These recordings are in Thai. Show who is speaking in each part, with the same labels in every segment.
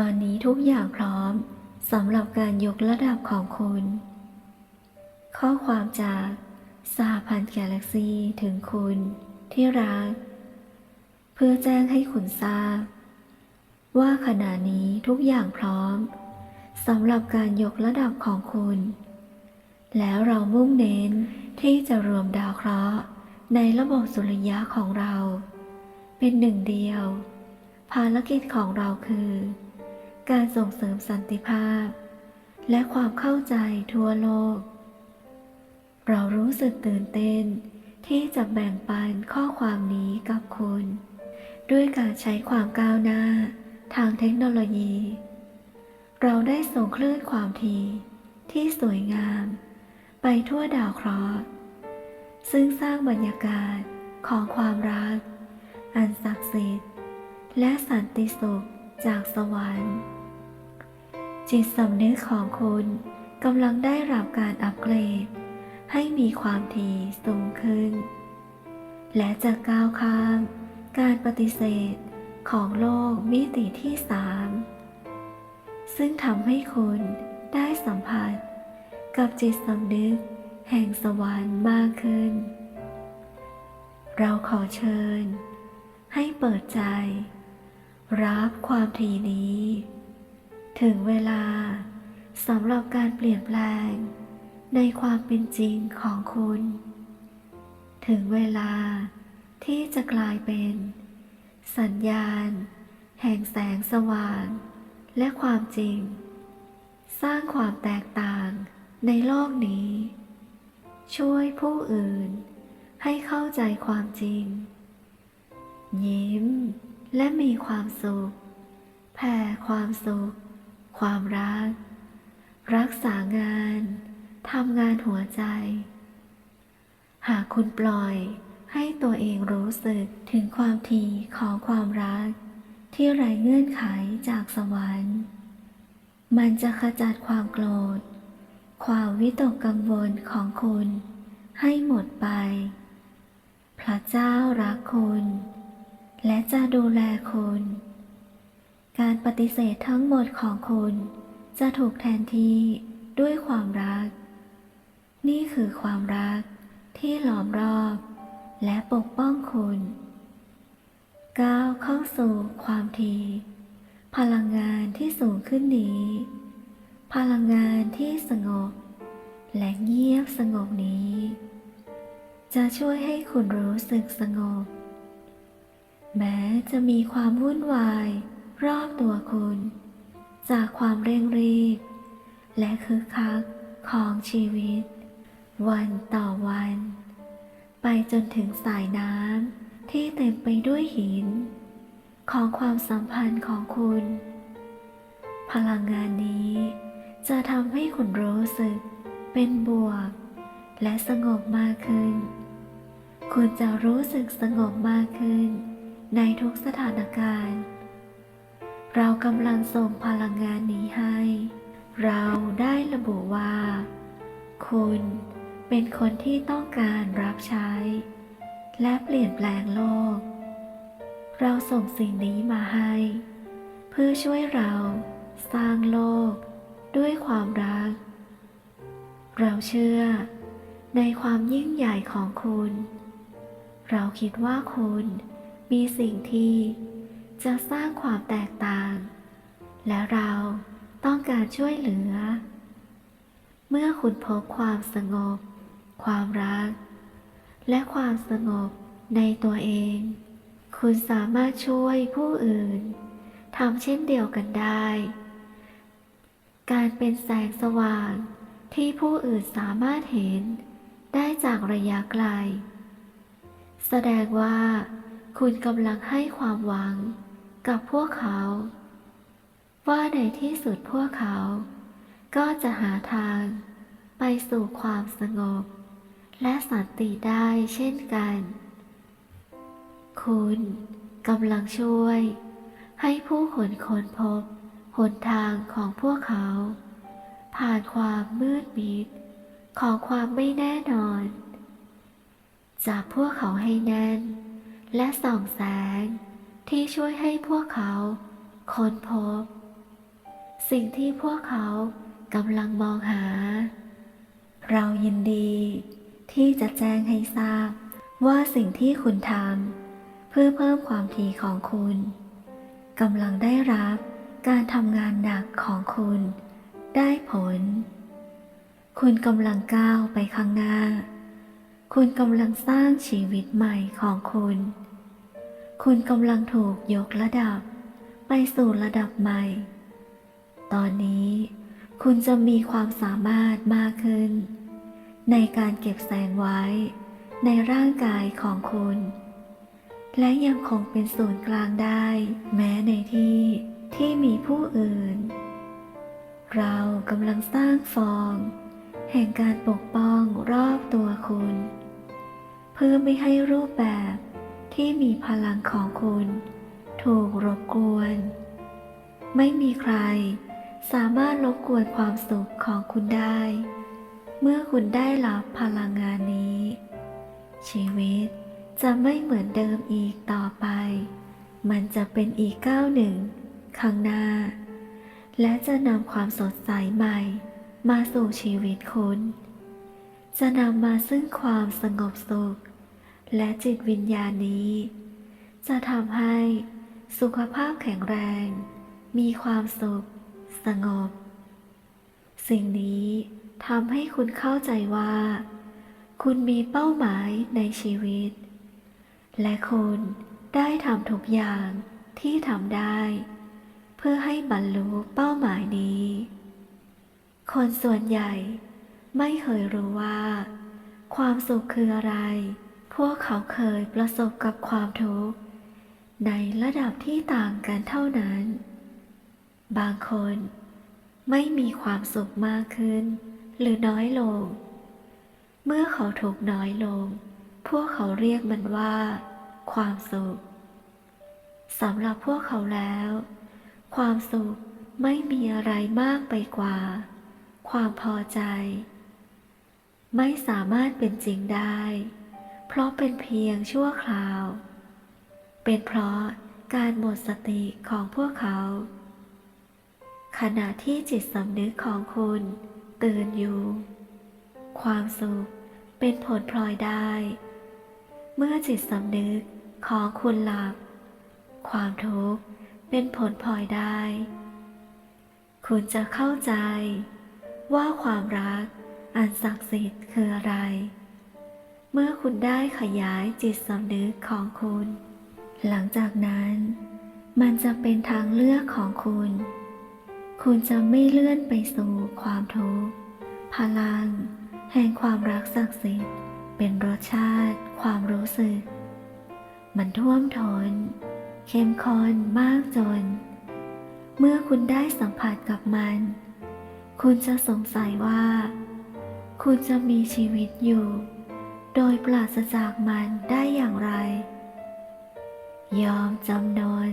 Speaker 1: ตอนนี้ทุกอย่างพร้อมสำหรับการยกระดับของคุณ ข้อความจากสหพันธ์กาแล็กซีถึงคุณที่รัก เพื่อแจ้งให้คุณทราบ ว่าขณะนี้ทุกอย่างพร้อมสำหรับการยกระดับของคุณ แล้วเรามุ่งเน้นที่จะรวมดาวเคราะห์ในระบบสุริยะของเรา เป็นหนึ่งเดียว ภารกิจของเราคือ การส่งเสริมสันติภาพ และความเข้าใจทั่วโลก เรารู้สึกตื่นเต้นที่จะแบ่งปันข้อความนี้กับคุณ ด้วยการใช้ความก้าวหน้าทางเทคโนโลยี เราได้ส่งคลื่นความถี่ที่สวยงาม ไปทั่วดาวเคราะห์ซึ่งสร้างบรรยากาศของความรัก อันศักดิ์สิทธิ์ และสันติสุขจากสวรรค์ จิตสำนึกของคุณกำลังได้รับการอัปเกรด ให้มีความถี่สูงขึ้น และจะก้าวข้ามการปฏิเสธของโลกมิติที่สามซึ่งทำให้คุณได้สัมผัส กับจิตสำนึกแห่งสวรรค์มากขึ้น เราขอเชิญ ให้เปิดใจ รับความถี่นี้ ถึงเวลาสำหรับการเปลี่ยนแปลง ในความเป็นจริงของคุณ ถึงเวลาที่จะกลายเป็น สัญญาณ แห่งแสงสว่าง และความจริง สร้างความแตกต่างในโลกนี้ ช่วยผู้อื่นให้เข้าใจความจริง ยิ้มและมีความสุข แผ่ความสุข ความรัก รักษางานทำงานหัวใจ หากคุณปล่อยให้ตัวเองรู้สึกถึงความถี่ของความรัก ที่ไร้เงื่อนไขจากสวรรค์ มันจะขจัดความโกรธ ความวิตกกังวลของคุณให้หมดไป พระเจ้ารักคุณ และจะดูแลคุณ การปฏิเสธทั้งหมดของคุณ จะถูกแทนที่ด้วยความรัก นี่คือความรักที่หลอมรอบ และปกป้องคุณก้าวเข้าสู่ความทีพลังงานที่สูงขึ้นนี้ พลังงานที่สงบ และเงียบสงบนี้ จะช่วยให้คุณรู้สึกสงบ แม้จะมีความวุ่นวาย รอบตัวคุณ จากความเร่งรีบ และคึกคักของชีวิต วันต่อวัน ไปจนถึงสายน้ำที่เต็มไปด้วยหิน ของความสัมพันธ์ของคุณ พลังงานนี้จะทำให้คุณรู้สึกเป็นบวก และสงบมากขึ้น คุณจะรู้สึกสงบมากขึ้นในทุกสถานการณ์ เรากำลังส่งพลังงานนี้ให้ เราได้ระบุว่า คุณเป็นคนที่ต้องการรับใช้ และเปลี่ยนแปลงโลก เราส่งสิ่งนี้มาให้ เพื่อช่วยเราสร้างโลกด้วยความรัก เราเชื่อในความยิ่งใหญ่ของคุณ เราคิดว่าคุณมีสิ่งที่ จะสร้างความแตกต่าง และเราต้องการช่วยเหลือ เมื่อคุณพบความสงบ ความรัก และความสงบในตัวเอง คุณสามารถช่วยผู้อื่นทำเช่นเดียวกันได้ การเป็นแสงสว่างที่ผู้อื่นสามารถเห็นได้จากระยะไกล แสดงว่าคุณกำลังให้ความหวัง กับพวกเขา ว่าในที่สุดพวกเขา ก็จะหาทางไปสู่ความสงบ และสันติได้เช่นกัน คุณกำลังช่วย ให้ผู้คนค้นพบหนทางของพวกเขา ผ่านความมืดมิดของความไม่แน่นอนจับพวกเขาให้แน่น และส่องแสง ที่ช่วยให้พวกเขาค้นพบ สิ่งที่พวกเขากำลังมองหา เรายินดีที่จะแจ้งให้ทราบว่าสิ่งที่คุณทำเพื่อเพิ่มความถี่ของคุณกำลังได้รับการทำงานหนักของคุณ ได้ผล คุณกำลังก้าวไปข้างหน้า คุณกำลังสร้างชีวิตใหม่ของคุณ คุณกำลังถูกยกระดับ ไปสู่ระดับใหม่ ตอนนี้คุณจะมีความสามารถมากขึ้น ในการเก็บแสงไว้ ในร่างกายของคุณ และยังคงเป็นศูนย์กลางได้ แม้ในที่ที่มีผู้อื่น เรากำลังสร้างฟอง แห่งการปกป้องรอบตัวคุณ เพื่อไม่ให้รูปแบบ ที่มีพลังของคุณ ถูกรบกวน ไม่มีใครสามารถรบกวนความสุขของคุณได้ เมื่อคุณได้รับพลังงานนี้ ชีวิตจะไม่เหมือนเดิมอีกต่อไป มันจะเป็นอีกก้าวหนึ่ง ข้างหน้า และจะนำความสดใสใหม่ มาสู่ชีวิตคุณ จะนำมาซึ่งความสงบสุข และจิตวิญญาณนี้ จะทำให้สุขภาพแข็งแรง มีความสุข สงบ สิ่งนี้ทำให้คุณเข้าใจว่า คุณมีเป้าหมายในชีวิต และคุณได้ทำทุกอย่างที่ทำได้ เพื่อให้บรรลุเป้าหมายนี้ คนส่วนใหญ่ไม่เคยรู้ว่า ความสุขคืออะไร พวกเขาเคยประสบกับความทุกข์ในระดับที่ต่างกันเท่านั้น บางคนไม่มีความสุขมากขึ้น หรือน้อยลง เมื่อเขาถูกน้อยลง พวกเขาเรียกมันว่า ความสุขสำหรับพวกเขาแล้ว ความสุขไม่มีอะไรมากไปกว่า ความพอใจ ไม่สามารถเป็นจริงได้ เพราะเป็นเพียงชั่วคราว เป็นเพราะการหมดสติของพวกเขา ขณะที่จิตสำนึกของคุณตื่นอยู่ ความสุขเป็นผลพลอยได้ เมื่อจิตสำนึกของคุณหลับ ความทุกข์เป็นผลพลอยได้ คุณจะเข้าใจว่าความรักอันศักดิ์สิทธิ์คืออะไร เมื่อคุณได้ขยายจิตสำนึกของคุณ หลังจากนั้น มันจะเป็นทางเลือกของคุณ คุณจะไม่เลื่อนไปสู่ความทุกข์พลัง แห่งความรักศักดิ์สิทธิ์เป็นรสชาติความรู้สึก มันท่วมทนเข้มข้นมากจน เมื่อคุณได้สัมผัสกับมัน คุณจะสงสัยว่า คุณจะมีชีวิตอยู่ โดยปราศจากมันได้อย่างไร ยอมจำนน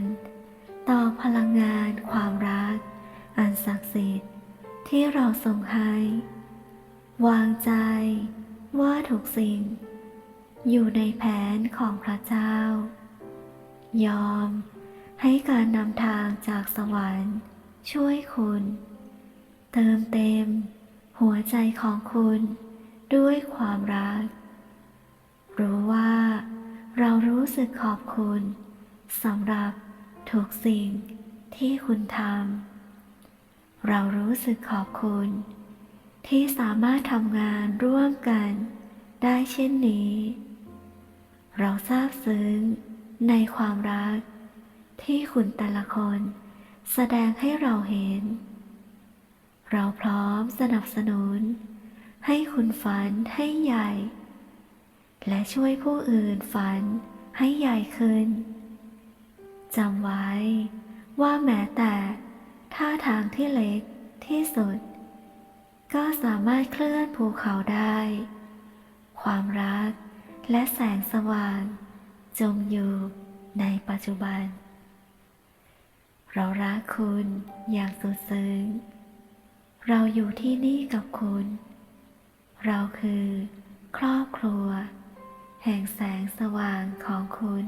Speaker 1: ต่อพลังงานความรัก อันศักดิ์สิทธิ์ที่เราส่งให้ วางใจว่าทุกสิ่ง อยู่ในแผนของพระเจ้า ยอมให้การนำทางจากสวรรค์ ช่วยคุณ เติมเต็ม หัวใจของคุณด้วยความรัก รู้ว่า เรารู้สึกขอบคุณสำหรับทุกสิ่งที่คุณทำ เรารู้สึกขอบคุณ ที่สามารถทำงานร่วมกัน ได้เช่นนี้ เราซาบซึ้งในความรัก ที่คุณแต่ละคน แสดงให้เราเห็น เราพร้อมสนับสนุน ให้คุณฝันให้ใหญ่ และช่วยผู้อื่นฝันให้ใหญ่ขึ้นจำไว้ว่าแม้แต่ท่าทางที่เล็กที่สุด ก็สามารถเคลื่อนภูเขาได้ ความรักและแสงสว่างจงอยู่ในปัจจุบัน เรารักคุณอย่างสุดซึ้ง เราอยู่ที่นี่กับคุณ เราคือครอบครัว แห่งแสงสว่างของคุณ